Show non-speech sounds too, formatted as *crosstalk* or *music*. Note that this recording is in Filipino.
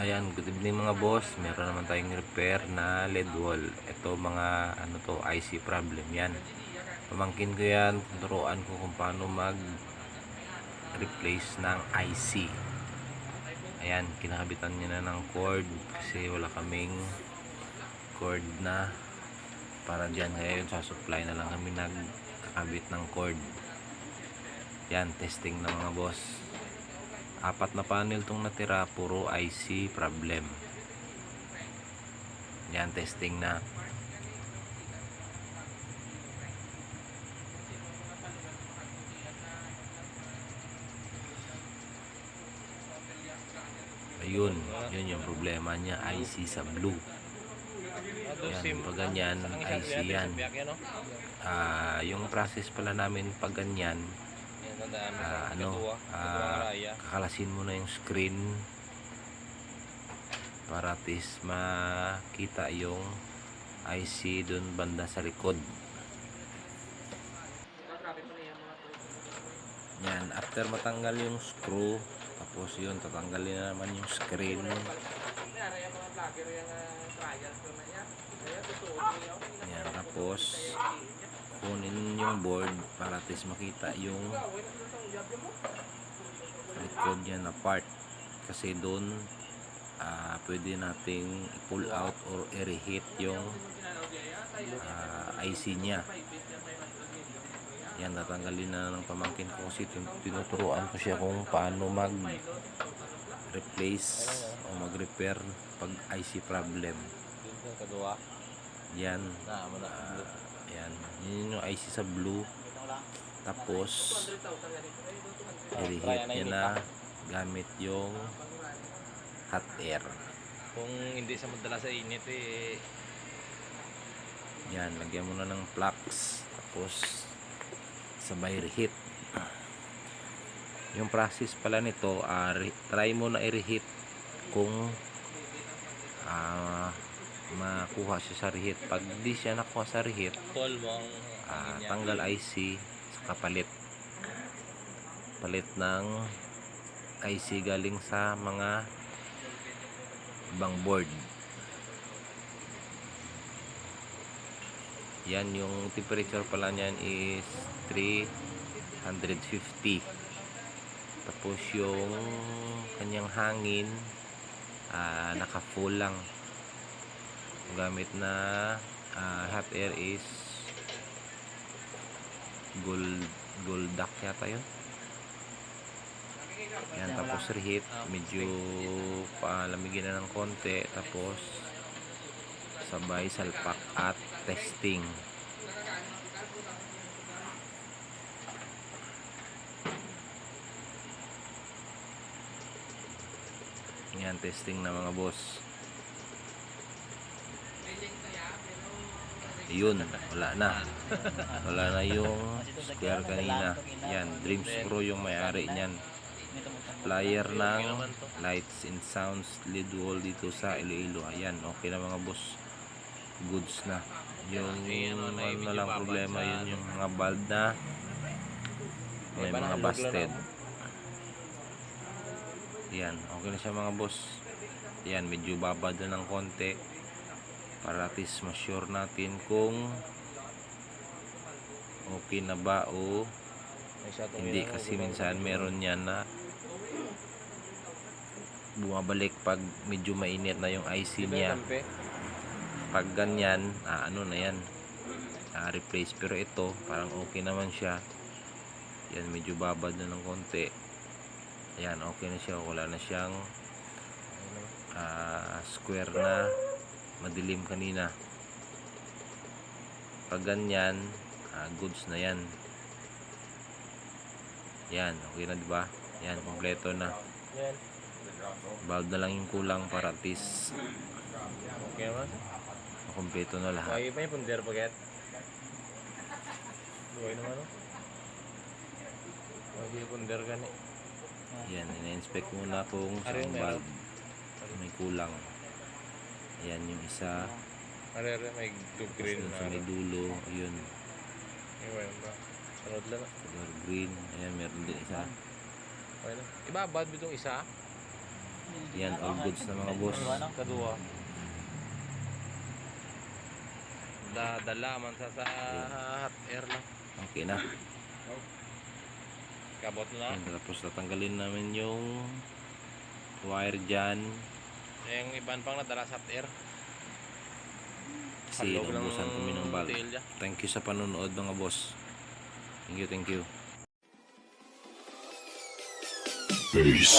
Ayan, good evening mga boss. Meron naman tayong repair na LED wall. Ito mga ano to, IC problem yan. Pamangkin ko yan, turuan ko kung paano mag replace ng IC. Ayan, kinakabitan niya na ng cord kasi wala kaming cord na para dyan. Kaya yun, sa supply na lang kami nagkakabit ng cord. Yan, testing na mga boss apat na panel tong natira puro IC problem. Yan testing na. Ayun yun yung problema niya IC sa blue. Yan pag ganyan IC yan. Ah, yung process pala namin pag ganyan Ah, ano, ah, kakalasin mo na yung screen para at least makita yung IC dun banda sa likod. Yan, after matanggal yung screw, tapos yun, tatanggalin na naman yung screen. Yan, tapos kunin yung board para at least makita yung likod niya na part. Kasi doon ah, pwede nating pull out or i-reheat yung ah, IC niya. Yan tatanggalin na ng pamangkin ko kasi tin- tinuturuan ko siya kung paano mag replace o mag repair pag IC problem. Yan. Nah, mana? Ah, yan yun yung IC sa blue. Tapos i-reheat niya na gamit yung hot air. Kung hindi sa madala sa init eh, yan lagyan mo na ng flux tapos sabay reheat. Yung process pala nito re- try mo na i-reheat kung ah, makuha siya sa reheat pag di siya nakuha sa reheat tol mo ang Ah, tanggal IC sa palit palit ng IC galing sa mga ibang board. Yan yung temperature pala niyan is 350 tapos yung kanyang hangin ah, naka full lang. Ang gamit na ah, hot air is gold gold duck yata yun. Yan tapos reheat. Medyo palamigin na ng konti. Tapos sabay salpak at testing. Yan testing na mga boss yun wala na. *laughs* Wala na yung square kanina. Yan Dreams Pro yung may-ari niyan. Flyer ng lights and sounds lead wall dito sa Iloilo. Ayan okay na mga boss. Goods na. Yung ano na lang problema yun yung mga bulb na may mga busted. Yan okay na siya mga boss. Yan medyo babad na ng konti para at least ma-sure natin kung okay na ba o hindi. Kasi minsan meron yan na bumabalik pag medyo mainit na yung IC niya. Pag ganyan ah, ano na yan ah, replace. Pero ito parang okay naman siya. Yan medyo babad na ng konti. Yan okay na siya. Wala na siyang ah, square na madilim kanina pag ganyan ah, goods na yan yan okay na diba yan kompleto na valve na lang yung kulang para at least Okay naman. kompleto na lahat Lagi pa yung punder paget. Buhay naman no? Lagi yung punder ka ni. yan ina-inspect muna kung yung saan valve may kulang ayan yung isa Are are may green na. sa may dulo ayun Iwan ba? Sunod lang. ah. color green ayan meron din isa Okay na. Ibabad mo itong isa. Yan, all goods na mga boss. Kadua? Dadala man sa sa hot air lang. Okay na. Kabot na. Yan, tapos tatanggalin namin yung wire dyan. Yung iban pang nadala sa air. Kasi lang naubusan kami ng bal. tilya. Thank you sa panonood mga boss. Thank you, thank you. Peace.